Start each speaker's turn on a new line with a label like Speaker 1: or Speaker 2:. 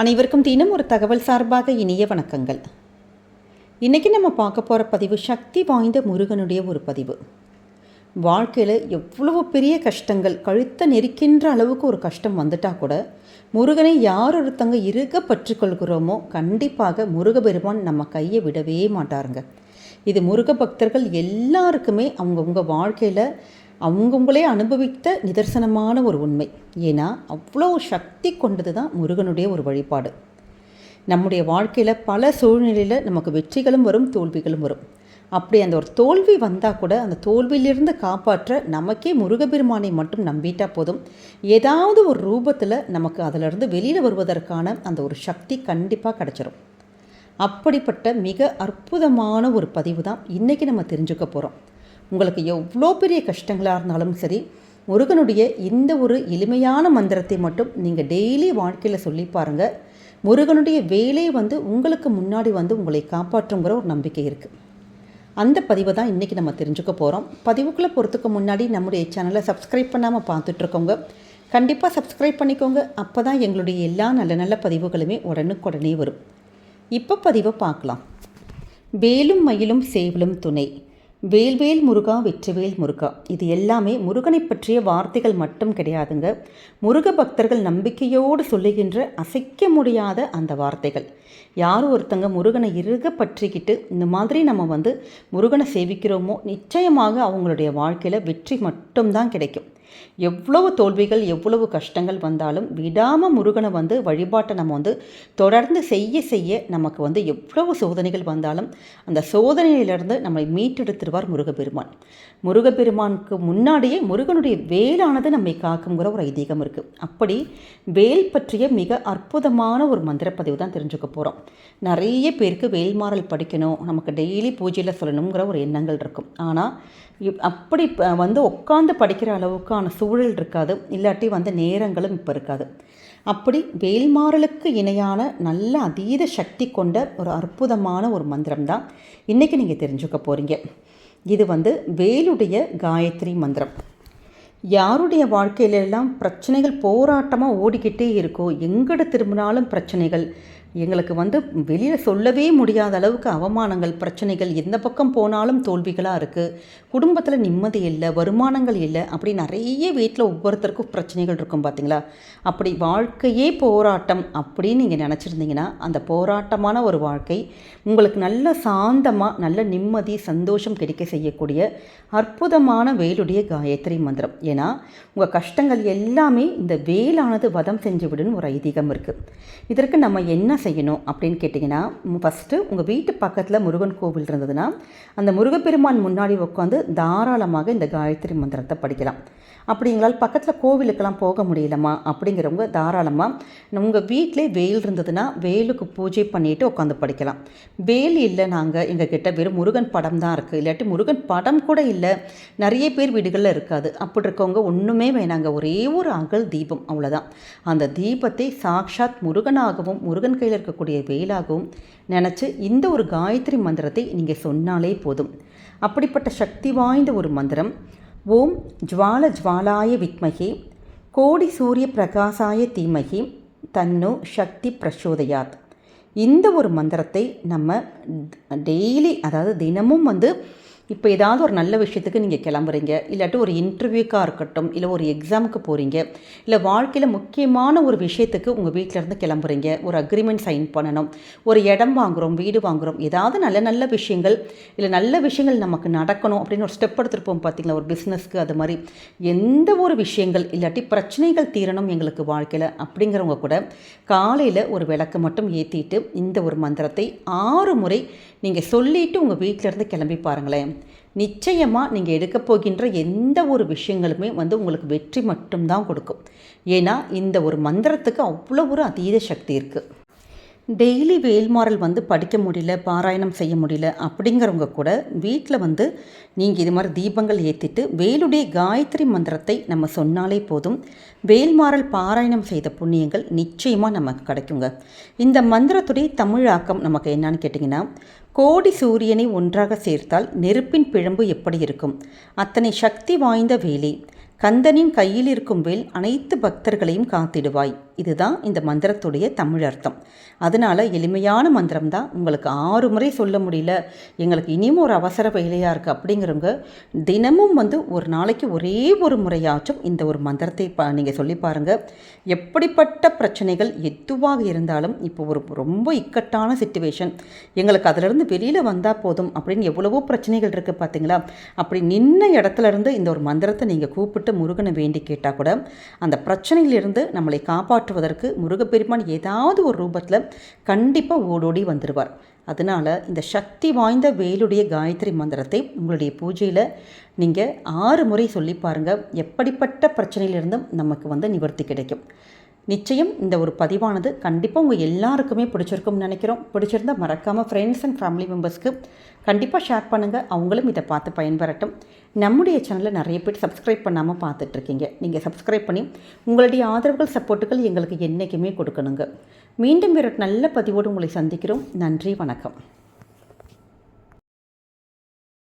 Speaker 1: அனைவருக்கும் தினம் ஒரு தகவல் சார்பாக இனிய வணக்கங்கள். இன்றைக்கி நம்ம பார்க்க போகிற பதிவு சக்தி வாய்ந்த முருகனுடைய ஒரு பதிவு. வாழ்க்கையில் எவ்வளவு பெரிய கஷ்டங்கள் கழுத்தை நெரிக்கின்ற அளவுக்கு ஒரு கஷ்டம் வந்துட்டால் கூட முருகனை யார் ஒருத்தங்க இருக பற்றுக்கொள்கிறோமோ கண்டிப்பாக முருகபெருமான் நம்ம கையை விடவே மாட்டாருங்க. இது முருக பக்தர்கள் எல்லாருக்குமே அவங்கவுங்க வாழ்க்கையில் அவங்கவுங்களே அனுபவித்த நிதர்சனமான ஒரு உண்மை. ஏன்னா அவ்வளோ சக்தி கொண்டது தான் முருகனுடைய ஒரு வழிபாடு. நம்முடைய வாழ்க்கையில் பல சூழ்நிலையில் நமக்கு வெற்றிகளும் வரும் தோல்விகளும் வரும். அப்படி அந்த ஒரு தோல்வி வந்தால் கூட அந்த தோல்வியிலிருந்து காப்பாற்ற நமக்கே முருகபெருமானை மட்டும் நம்பிட்டா போதும். ஏதாவது ஒரு ரூபத்தில் நமக்கு அதிலிருந்து வெளியில் வருவதற்கான அந்த ஒரு சக்தி கண்டிப்பாக கிடச்சிரும். அப்படிப்பட்ட மிக அற்புதமான ஒரு பதிவு தான் இன்றைக்கி நம்ம தெரிஞ்சுக்க போகிறோம் உங்களுக்கு எவ்வளோ பெரிய கஷ்டங்களாக இருந்தாலும் சரி முருகனுடைய இந்த ஒரு எளிமையான மந்திரத்தை மட்டும் நீங்கள் டெய்லி வாழ்க்கையில் சொல்லி பாருங்கள் முருகனுடைய வேலை வந்து உங்களுக்கு முன்னாடி வந்து உங்களை காப்பாற்றுங்கிற ஒரு நம்பிக்கை இருக்குது அந்த பதிவை தான் இன்றைக்கி நம்ம தெரிஞ்சுக்க போகிறோம் பதிவுக்குள்ளே போகிறதுக்கு முன்னாடி நம்முடைய சேனலை சப்ஸ்கிரைப் பண்ணாமல் பார்த்துட்ருக்கோங்க. கண்டிப்பாக சப்ஸ்கிரைப் பண்ணிக்கோங்க. அப்போ தான் எங்களுடைய எல்லா நல்ல நல்ல பதிவுகளுமே உடனுக்குடனே வரும். இப்போ பதிவை பார்க்கலாம். வேலும் மயிலும் சேவலும் துணை. வேல்வேல் முருகா வெற்றிவேல் முருகா. இது எல்லாமே முருகனை பற்றிய வார்த்தைகள் மட்டும் கிடையாதுங்க. முருக பக்தர்கள் நம்பிக்கையோடு சொல்லுகின்ற அசைக்க முடியாத அந்த வார்த்தைகள். யார் ஒருத்தங்க முருகனை இறுக பற்றிக்கிட்டு இந்த மாதிரி நம்ம வந்து முருகனை சேவிக்கிறோமோ நிச்சயமாக அவங்களுடைய வாழ்க்கையில் வெற்றி மட்டும்தான் கிடைக்கும். எவ்வளவு தோல்விகள் எவ்வளவு கஷ்டங்கள் வந்தாலும் விடாமல் முருகனை வந்து வழிபாட்டை நம்ம வந்து தொடர்ந்து செய்ய செய்ய நமக்கு வந்து எவ்வளவு சோதனைகள் வந்தாலும் அந்த சோதனையிலிருந்து நம்மை மீட்டெடுத்துருவார் முருகப்பெருமான். முருகப்பெருமானுக்கு முன்னாடியே முருகனுடைய வேலானது நம்மை காக்குங்கிற ஒரு ஐதீகம் இருக்குது அப்படி வேல் பற்றிய மிக அற்புதமான ஒரு மந்திரப்பதிவு தான் தெரிஞ்சுக்க போகிறோம் நிறைய பேருக்கு வேல்மாறல் படிக்கணும் நமக்கு டெய்லி பூஜையில் சொல்லணுங்கிற ஒரு எண்ணங்கள் இருக்கும். ஆனால் அப்படி வந்து உட்காந்து படிக்கிற அளவுக்கு அதற்கான சூழல் இருக்காது. இல்லாட்டி வந்து நேரங்களும் இப்போ இருக்காது. அப்படி வேல்மாறலுக்கு இணையான நல்ல அதீத சக்தி கொண்ட ஒரு அற்புதமான ஒரு மந்திரம் தான் இன்றைக்கி நீங்கள் தெரிஞ்சுக்க போகிறீங்க இது வந்து வேலுடைய காயத்ரி மந்திரம். யாருடைய வாழ்க்கையிலெல்லாம் பிரச்சனைகள் போராட்டமாக ஓடிக்கிட்டே இருக்கோ எங்கட திரும்பினாலும் பிரச்சனைகள் எங்களுக்கு வந்து வெளியில் சொல்லவே முடியாத அளவுக்கு அவமானங்கள் பிரச்சனைகள் எந்த பக்கம் போனாலும் தோல்விகளாக இருக்குது குடும்பத்தில் நிம்மதி இல்லை வருமானங்கள் இல்லை அப்படி நிறைய வீட்டில் ஒவ்வொருத்தருக்கும் பிரச்சனைகள் இருக்கும் பார்த்தீங்களா அப்படி வாழ்க்கையே போராட்டம் அப்படின்னு நீங்கள் நினச்சிருந்தீங்கன்னா அந்த போராட்டமான ஒரு வாழ்க்கை உங்களுக்கு நல்ல சாந்தமாக நல்ல நிம்மதி சந்தோஷம் கிடைக்க செய்யக்கூடிய அற்புதமான வேலுடைய காயத்ரி மந்திரம். ஏன்னா உங்கள் கஷ்டங்கள் எல்லாமே இந்த வேலானது வதம் செஞ்சு விடுன்னு ஒரு ஐதீகம் இருக்குது இதற்கு நம்ம என்ன செய்யணும் அப்படின்னு கேட்டிங்கன்னா ஃபஸ்ட்டு உங்கள் வீட்டு பக்கத்தில் முருகன் கோவில் இருந்ததுன்னா அந்த முருகப்பெருமான் முன்னாடி உட்காந்து தாராளமாக இந்த காயத்ரி மந்திரத்தை படிக்கலாம். அப்படி எங்களால் பக்கத்தில் கோவிலுக்கெல்லாம் போக முடியலம்மா அப்படிங்கிறவங்க தாராளமாக உங்கள் வீட்டிலே வேல் இருந்ததுன்னா வேலுக்கு பூஜை பண்ணிவிட்டு உட்காந்து படிக்கலாம். வேல் இல்லை நாங்கள் எங்கள் கிட்ட வெறும் முருகன் படம் தான் இருக்குது இல்லாட்டி முருகன் படம் கூட இல்லை. நிறைய பேர் வீடுகளில் இருக்காது. அப்படி இருக்கவங்க ஒன்றுமே வேணாங்க. ஒரே ஒரு அகல் தீபம் அவ்வளோதான் அந்த தீபத்தை சாக்ஷாத் முருகனாகவும் முருகன் கையில் இருக்கக்கூடிய வேலாகவும் நினச்சி இந்த ஒரு காயத்ரி மந்திரத்தை நீங்கள் சொன்னாலே போதும். அப்படிப்பட்ட சக்தி வாய்ந்த ஒரு மந்திரம். ஓம் ஜுவால ஜுவாலாய வித்மகி கோடி சூரிய பிரகாசாய தீமகி தன்னு சக்தி பிரசோதயாத். இந்த ஒரு மந்திரத்தை நம்ம டெய்லி அதாவது தினமும் வந்து இப்போ ஏதாவது ஒரு நல்ல விஷயத்துக்கு நீங்கள் கிளம்புறீங்க இல்லாட்டி ஒரு இன்டர்வியூக்காக இருக்கட்டும் இல்லை ஒரு எக்ஸாமுக்கு போகிறீங்க இல்லை வாழ்க்கையில் முக்கியமான ஒரு விஷயத்துக்கு உங்கள் வீட்டிலேருந்து கிளம்புறீங்க ஒரு அக்ரிமெண்ட் சைன் பண்ணணும் ஒரு இடம் வாங்குகிறோம் வீடு வாங்குகிறோம் ஏதாவது நல்ல நல்ல விஷயங்கள் இல்லை நல்ல விஷயங்கள் நமக்கு நடக்கணும் அப்படின்னு ஒரு ஸ்டெப் எடுத்துருப்போம் பார்த்தீங்களா ஒரு பிஸ்னஸ்க்கு அது மாதிரி. எந்த ஒரு விஷயங்கள் இல்லாட்டி பிரச்சனைகள் தீரணும் எங்களுக்கு வாழ்க்கையில் அப்படிங்கிறவங்க கூட காலையில் ஒரு விளக்கு மட்டும் ஏற்றிட்டு இந்த ஒரு மந்திரத்தை ஆறு முறை நீங்கள் சொல்லிவிட்டு உங்கள் வீட்டிலேருந்து கிளம்பி பாருங்களேன். நிச்சயமாக நீங்கள் எடுக்க போகின்ற எந்த ஒரு விஷயங்களுமே வந்து உங்களுக்கு வெற்றி மட்டும்தான் கொடுக்கும். ஏன்னா இந்த ஒரு மந்திரத்துக்கு அவ்வளோ ஒரு அதீத சக்தி இருக்குது டெய்லி வேல்மாறல் வந்து படிக்க முடியல பாராயணம் செய்ய முடியல அப்படிங்கிறவங்க கூட வீட்டில் வந்து நீங்கள் இது மாதிரி தீபங்கள் ஏற்றிட்டு வேலுடைய காயத்ரி மந்திரத்தை நம்ம சொன்னாலே போதும். வேல்மாறல் பாராயணம் செய்த புண்ணியங்கள் நிச்சயமாக நமக்கு கிடைக்குங்க. இந்த மந்திரத்துடைய தமிழாக்கம் நமக்கு என்னன்னு கேட்டிங்கன்னா கோடி சூரியனை ஒன்றாக சேர்த்தால் நெருப்பின் பிழம்பு எப்படி இருக்கும்? அத்தனை சக்தி வாய்ந்த வேலி. கந்தனின் கையில் இருக்கும் வேல் அனைத்து பக்தர்களையும் காத்திடுவாய். இதுதான் இந்த மந்திரத்துடைய தமிழ் அர்த்தம். அதனால் எளிமையான மந்திரம் தான் உங்களுக்கு ஆறு முறை சொல்ல முடியல. எங்களுக்கு இனியும் ஒரு அவசர வேலையாக இருக்குது அப்படிங்கிறவங்க தினமும் வந்து ஒரு நாளைக்கு ஒரே ஒரு முறையாச்சும் இந்த ஒரு மந்திரத்தை ப நீங்கள் சொல்லி பாருங்கள் எப்படிப்பட்ட பிரச்சனைகள் எதுவாக இருந்தாலும் இப்போ ஒரு ரொம்ப இக்கட்டான சுச்சுவேஷன் எங்களுக்கு அதிலிருந்து வெளியில் வந்தால் போதும் அப்படின்னு எவ்வளவோ பிரச்சனைகள் இருக்குது பார்த்தீங்களா அப்படி நின்ன இடத்துலருந்து இந்த ஒரு மந்திரத்தை நீங்கள் கூப்பிட்டு முருகனை வேண்டி கேட்டால் கூட அந்த பிரச்சனையிலிருந்து நம்மளை காப்பாற்றுவதற்கு முருகப்பெருமான் ஏதாவது ஒரு ரூபத்தில் கண்டிப்பாக ஓடோடி வந்துடுவார் அதனால் இந்த சக்தி வாய்ந்த வேலுடைய காயத்ரி மந்திரத்தை உங்களுடைய பூஜையில் நீங்கள் ஆறு முறை சொல்லி பாருங்கள் எப்படிப்பட்ட பிரச்சனையிலிருந்தும் நமக்கு வந்து நிவர்த்தி கிடைக்கும். நிச்சயம் இந்த ஒரு பதிவானது கண்டிப்பாக உங்கள் எல்லாருக்குமே பிடிச்சிருக்கும்னு நினைக்கிறோம். பிடிச்சிருந்தா மறக்காமல் ஃப்ரெண்ட்ஸ் அண்ட் ஃபேமிலி மெம்பர்ஸ்க்கு கண்டிப்பாக ஷேர் பண்ணுங்கள் அவங்களும் இதை பார்த்து பயன்பெறட்டும். நம்முடைய சேனலில் நிறைய பேர் சப்ஸ்கிரைப் பண்ணாமல் பார்த்துட்ருக்கீங்க. நீங்கள் சப்ஸ்கிரைப் பண்ணி உங்களுடைய ஆதரவுகள் சப்போர்ட்டுகள் எங்களுக்கு என்றைக்குமே கொடுக்கணுங்க. மீண்டும் வேறு நல்ல பதிவோடு உங்களை சந்திக்கிறோம். நன்றி வணக்கம்.